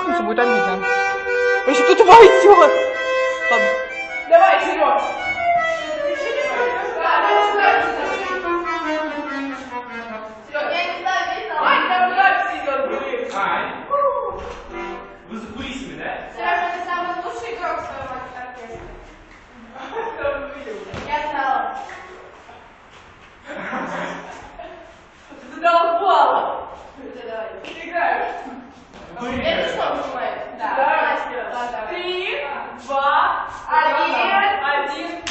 останется, будет обидно. Если кто-то войдет. Ладно. Давай, Серег. Вы за кулисами, да? Сережа, ты самый лучший игрок в своем оркестре. Я знала. Ты задолбала. Ну, ты играешь. Ну, Idea. Idea.